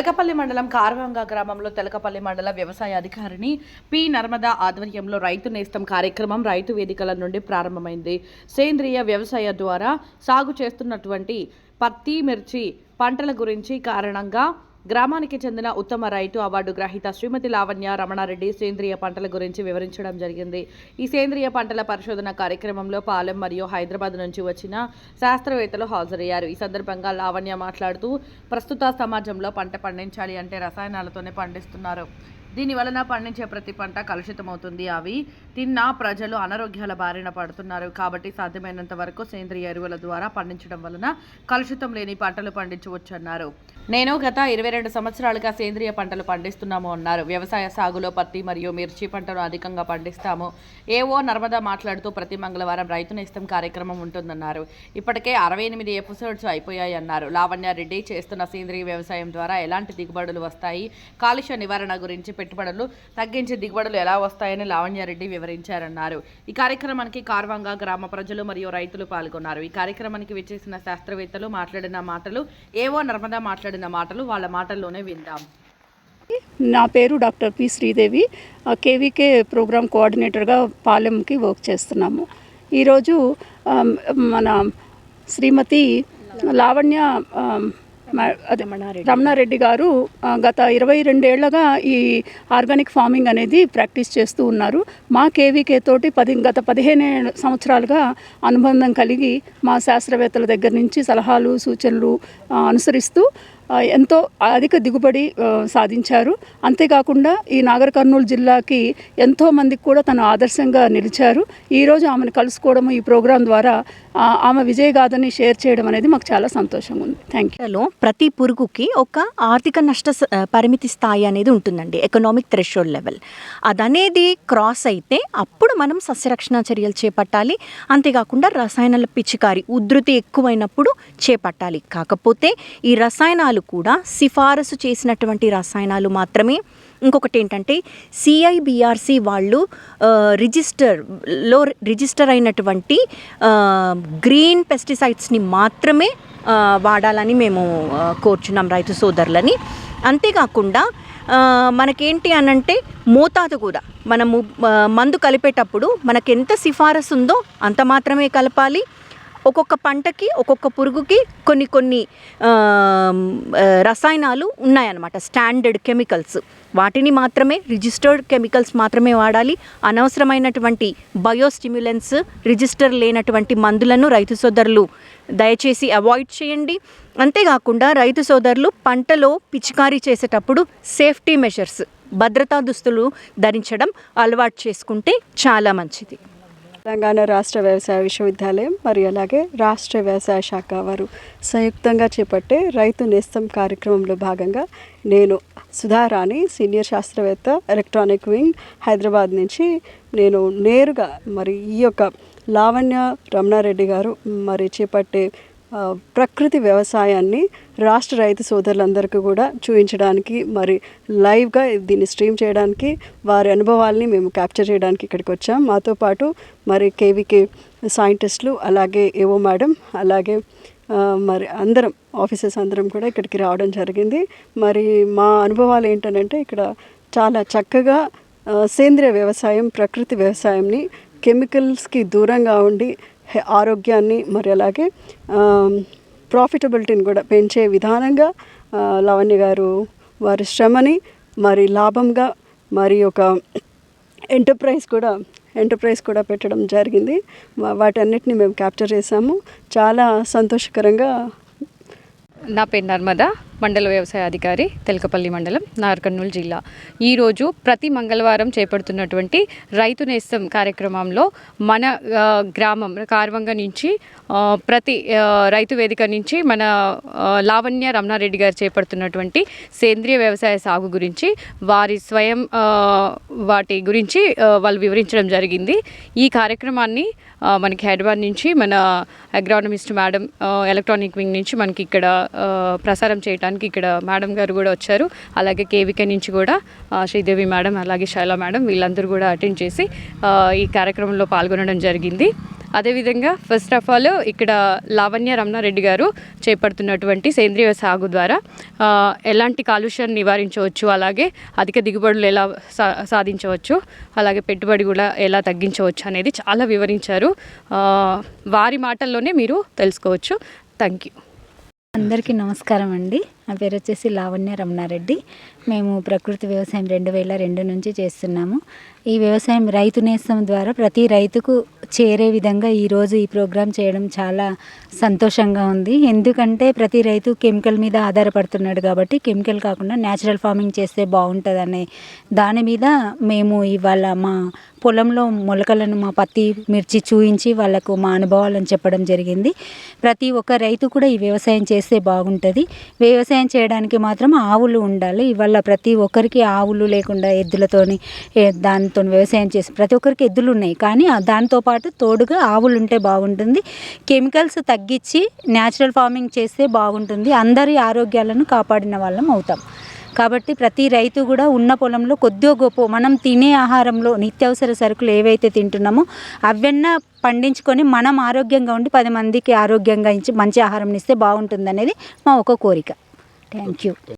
తెలకపల్లి మండలం కారవంగ గ్రామంలో తెలకపల్లి మండల వ్యవసాయ అధికారిని పి. నర్మదా ఆధ్వర్యంలో రైతు నేస్తం కార్యక్రమం రైతు వేదికల నుండి ప్రారంభమైంది. సేంద్రియ వ్యవసాయ ద్వారా సాగు చేస్తున్నటువంటి పత్తి మిర్చి పంటల గురించి కారణంగా గ్రామానికి చెందిన ఉత్తమ రైతు అవార్డు గ్రహీత శ్రీమతి లావణ్య రమణారెడ్డి సేంద్రియ పంటల గురించి వివరించడం జరిగింది. ఈ సేంద్రియ పంటల పరిశోధన కార్యక్రమంలో పాలెం మరియు హైదరాబాద్ నుంచి వచ్చిన శాస్త్రవేత్తలు హాజరయ్యారు. ఈ సందర్భంగా లావణ్య మాట్లాడుతూ ప్రస్తుత సమాజంలో పంట పండించాలి అంటే రసాయనాలతోనే పండిస్తున్నారు. దీని వలన పండించే ప్రతి పంట కలుషితమవుతుంది. అవి తిన్న ప్రజలు అనారోగ్యాల బారిన పడుతున్నారు. కాబట్టి సాధ్యమైనంత వరకు సేంద్రియ ఎరువుల ద్వారా పండించడం వలన కలుషితం లేని పంటలు పండించవచ్చన్నారు. నేను గత ఇరవై రెండు సంవత్సరాలుగా సేంద్రియ పంటలు పండిస్తున్నాము అన్నారు. వ్యవసాయ సాగులో పత్తి మరియు మిర్చి పంటను అధికంగా పండిస్తాము. ఏవో నర్మదా మాట్లాడుతూ ప్రతి మంగళవారం రైతు నేస్తం కార్యక్రమం ఉంటుందన్నారు. ఇప్పటికే అరవై ఎనిమిది ఎపిసోడ్స్ అయిపోయాయి అన్నారు. లావణ్య రెడ్డి చేస్తున్న సేంద్రియ వ్యవసాయం ద్వారా ఎలాంటి దిగుబడులు వస్తాయి? కాలుష్య నివారణ గురించి పెట్టుబడులు తగ్గించి దిగుబడులు ఎలా వస్తాయని లావణ్యారెడ్డి వివరించారన్నారు. ఈ కార్యక్రమానికి కార్వంగా గ్రామ ప్రజలు మరియు రైతులు పాల్గొన్నారు. ఈ కార్యక్రమానికి విచ్చేసిన శాస్త్రవేత్తలు మాట్లాడిన మాటలు ఏవో నర్మదా మాట్లాడిన మాటలు వాళ్ళ మాటల్లోనే విందాం. నా పేరు doctor P Sridevi. KVK program కోఆర్డినేటర్గా పాలెంకి work చేస్తున్నాము. ఈరోజు మన శ్రీమతి లావణ్య రమణారెడ్డి గారు గత ఇరవై రెండేళ్ళగా ఈ ఆర్గానిక్ ఫార్మింగ్ అనేది ప్రాక్టీస్ చేస్తూ ఉన్నారు. మా కేవీకే తోటి పది గత పదిహేను సంవత్సరాలుగా అనుబంధం కలిగి మా శాస్త్రవేత్తల దగ్గర నుంచి సలహాలు సూచనలు అనుసరిస్తూ ఎంతో అధిక దిగుబడి సాధించారు. అంతేకాకుండా ఈ నాగర్ కర్నూలు జిల్లాకి ఎంతో మందికి కూడా తను ఆదర్శంగా నిలిచారు. ఈరోజు ఆమెను కలుసుకోవడం ఈ ప్రోగ్రాం ద్వారా ఆమె విజయగాథని షేర్ చేయడం అనేది మాకు చాలా సంతోషంగా ఉంది. థ్యాంక్ యూ లో ప్రతి పురుగుకి ఒక ఆర్థిక నష్ట పరిమితి స్థాయి అనేది ఉంటుందండి ఎకనామిక్ థ్రెషోల్డ్ లెవెల్ అదనేది క్రాస్ అయితే అప్పుడు మనం సస్యరక్షణ చర్యలు చేపట్టాలి. అంతేకాకుండా రసాయనాల పిచికారి ఉధృతి ఎక్కువైనప్పుడు చేపట్టాలి. కాకపోతే ఈ రసాయనాలు కూడా సిఫారసు చేసినటువంటి రసాయనాలు మాత్రమే. ఇంకొకటి ఏంటంటే సిఐబిఆర్సి వాళ్ళు రిజిస్టర్లో రిజిస్టర్ అయినటువంటి గ్రీన్ పెస్టిసైడ్స్ని మాత్రమే వాడాలని మేము కోరుచున్నాం రైతు సోదరులని. అంతేకాకుండా మనకేంటి అనంటే మోతాదు కూడా. మనము మందు కలిపేటప్పుడు మనకు ఎంత సిఫారసు ఉందో అంత మాత్రమే కలపాలి. ఒక్కొక్క పంటకి ఒక్కొక్క పురుగుకి కొన్ని కొన్ని రసాయనాలు ఉన్నాయన్నమాట. Standard chemicals. వాటిని మాత్రమే రిజిస్టర్డ్ కెమికల్స్ మాత్రమే వాడాలి. అనవసరమైనటువంటి బయోస్టిమ్యులెన్స్ రిజిస్టర్ లేనటువంటి మందులను రైతు సోదరులు దయచేసి అవాయిడ్ చేయండి. అంతేకాకుండా రైతు సోదరులు పంటలో పిచికారీ చేసేటప్పుడు సేఫ్టీ మెషర్స్ భద్రతా దుస్తులు ధరించడం అలవాటు చేసుకుంటే చాలా మంచిది. తెలంగాణ రాష్ట్ర వ్యవసాయ విశ్వవిద్యాలయం మరియు అలాగే రాష్ట్ర వ్యవసాయ శాఖ వారు సంయుక్తంగా చేపట్టే రైతు నేస్తం కార్యక్రమంలో భాగంగా నేను సుధారాణి సీనియర్ శాస్త్రవేత్త ఎలక్ట్రానిక్ వింగ్ హైదరాబాద్ నుంచి నేను నేరుగా మరి ఈ యొక్క లావణ్య రమణారెడ్డి గారు మరి చేపట్టే ప్రకృతి వ్యవసాయాన్ని రాష్ట్ర రైతు సోదరులందరికీ కూడా చూపించడానికి మరి లైవ్గా దీన్ని స్ట్రీమ్ చేయడానికి వారి అనుభవాల్ని మేము క్యాప్చర్ చేయడానికి ఇక్కడికి వచ్చాం. మాతో పాటు మరి కేవీకే సైంటిస్టులు అలాగే ఏవో మేడం అలాగే మరి అందరం ఆఫీసర్స్ అందరం కూడా ఇక్కడికి రావడం జరిగింది. మరి మా అనుభవాలు ఏంటంటే ఇక్కడ చాలా చక్కగా సేంద్రియ వ్యవసాయం ప్రకృతి వ్యవసాయంని కెమికల్స్కి దూరంగా ఉండి ఆరోగ్యాన్ని మరి అలాగే ప్రాఫిటబిలిటీని కూడా పెంచే విధానంగా లావణ్య గారు వారి శ్రమని మరి లాభంగా మరి ఒక ఎంటర్ప్రైజ్ కూడా ఎంటర్ప్రైజ్ కూడా పెట్టడం జరిగింది. వాటన్నిటిని మేము క్యాప్చర్ చేసాము చాలా సంతోషకరంగా నా పేరు నర్మదా. మండల వ్యవసాయ అధికారి తెలకపల్లి మండలం నార్కర్నూలు జిల్లా. ఈరోజు ప్రతి మంగళవారం చేపడుతున్నటువంటి రైతు నేస్తం కార్యక్రమంలో మన గ్రామం కార్వంగ నుంచి ప్రతి రైతు వేదిక నుంచి మన లావణ్య రమణారెడ్డి గారు చేపడుతున్నటువంటి సేంద్రియ వ్యవసాయ సాగు గురించి వారి స్వయం వాటి గురించి వాళ్ళు వివరించడం జరిగింది. ఈ కార్యక్రమాన్ని మనకి హైదరాబాద్ నుంచి మన అగ్రానమిస్ట్ మేడం ఎలక్ట్రానిక్ వింగ్ నుంచి మనకి ఇక్కడ ప్రసారం చేయడానికి ఇక్కడ మేడం గారు కూడా వచ్చారు. అలాగే కేవికే నుంచి కూడా శ్రీదేవి మేడం అలాగే శైలా మేడం వీళ్ళందరూ కూడా అటెండ్ చేసి ఈ కార్యక్రమంలో పాల్గొనడం జరిగింది. అదేవిధంగా ఫస్ట్ ఆఫ్ ఆల్ ఇక్కడ లావణ్య రమణారెడ్డి గారు చేపడుతున్నటువంటి సేంద్రియ సాగు ద్వారా ఎలాంటి కాలుష్యాన్ని నివారించవచ్చు అలాగే అధిక దిగుబడులు ఎలా సా సాధించవచ్చు అలాగే పెట్టుబడి కూడా ఎలా తగ్గించవచ్చు అనేది చాలా వివరించారు. వారి మాటల్లోనే మీరు తెలుసుకోవచ్చు. థ్యాంక్ యూ అందరికీ నమస్కారం అండి. నా పేరు వచ్చేసి లావణ్య రమణారెడ్డి. మేము ప్రకృతి వ్యవసాయం రెండు వేల రెండు నుంచి చేస్తున్నాము. ఈ వ్యవసాయం రైతు నేస్తం ద్వారా ప్రతి రైతుకు చేరే విధంగా ఈరోజు ఈ ప్రోగ్రాం చేయడం చాలా సంతోషంగా ఉంది. ఎందుకంటే ప్రతి రైతు కెమికల్ మీద ఆధారపడుతున్నాడు కాబట్టి కెమికల్ కాకుండా న్యాచురల్ ఫార్మింగ్ చేస్తే బాగుంటుంది అనే దాని మీద మేము ఇవాళ మా పొలంలో మొలకలను మా పత్తి మిర్చి చూయించి వాళ్ళకు మా అనుభవాలను చెప్పడం జరిగింది. ప్రతి ఒక్క రైతు కూడా ఈ వ్యవసాయం చేస్తే బాగుంటుంది. వ్యవసాయం వ్యవసాయం చేయడానికి మాత్రం ఆవులు ఉండాలి. ఇవాళ ప్రతి ఒక్కరికి ఆవులు లేకుండా ఎద్దులతోని దానితో వ్యవసాయం చేసి ప్రతి ఒక్కరికి ఎద్దులు ఉన్నాయి. కానీ దాంతోపాటు దాంతో పాటు తోడుగా ఆవులు ఉంటే బాగుంటుంది. కెమికల్స్ తగ్గించి న్యాచురల్ ఫార్మింగ్ చేస్తే బాగుంటుంది. అందరి ఆరోగ్యాలను కాపాడిన వాళ్ళం అవుతాం. కాబట్టి ప్రతి రైతు కూడా ఉన్న పొలంలో కొద్దిగా గొప్ప మనం తినే ఆహారంలో నిత్యావసర సరుకులు ఏవైతే తింటున్నామో అవన్నా పండించుకొని మనం ఆరోగ్యంగా ఉండి పది మందికి ఆరోగ్యంగా ఇచ్చి మంచి ఆహారం ఇస్తే బాగుంటుంది అనేది మా ఒక కోరిక. Thank you